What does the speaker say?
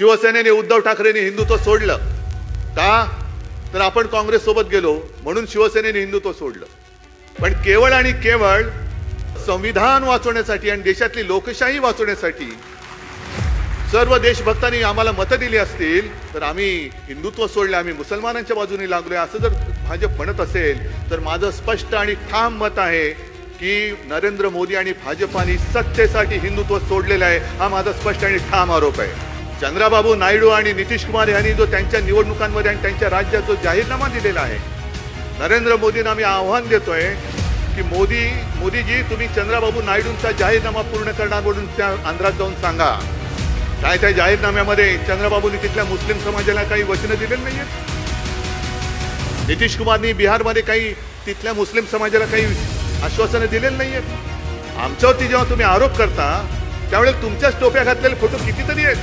शिवसेनेने उद्धव ठाकरेंनी हिंदुत्व सोडलं. का? तर आपण काँग्रेस सोबत गेलो म्हणून शिवसेनेने हिंदुत्व सोडलं. पण केवळ आणि केवळ संविधान वाचवण्यासाठी आणि देशातली लोकशाही वाचवण्यासाठी सर्व देशभक्तांनी आम्हाला मतं दिली असतील तर आम्ही हिंदुत्व सोडलं आम्ही मुसलमानांच्या बाजूने लागलोय. असं जर भाजप म्हणत असेल तर माझं स्पष्ट आणि ठाम मत आहे की नरेंद्र मोदी आणि भाजपाने सत्तेसाठी हिंदुत्व सोडलेलं आहे हा माझा स्पष्ट आणि ठाम आरोप आहे. चंद्राबाबू नायडू आणि नितीश कुमार यांनी जो त्यांच्या निवडणुकांमध्ये आणि त्यांच्या राज्यात जो जाहीरनामा दिलेला आहे नरेंद्र मोदींना आम्ही आव्हान देतोय की मोदी मोदीजी तुम्ही चंद्राबाबू नायडूंचा जाहीरनामा पूर्ण करणार म्हणून त्या आंध्रात जाऊन सांगा. काय त्या जाहीरनाम्यामध्ये चंद्रबाबूंनी तिथल्या मुस्लिम समाजाला काही वचनं दिलेली नाहीयेत? नितीश कुमारनी बिहारमध्ये काही तिथल्या मुस्लिम समाजाला काही आश्वासनं दिलेली आहेत आमच्यावरती जेव्हा तुम्ही आरोप करता त्यावेळेस तुमच्याच टोप्या घातलेले फोटो कितीतरी आहेत.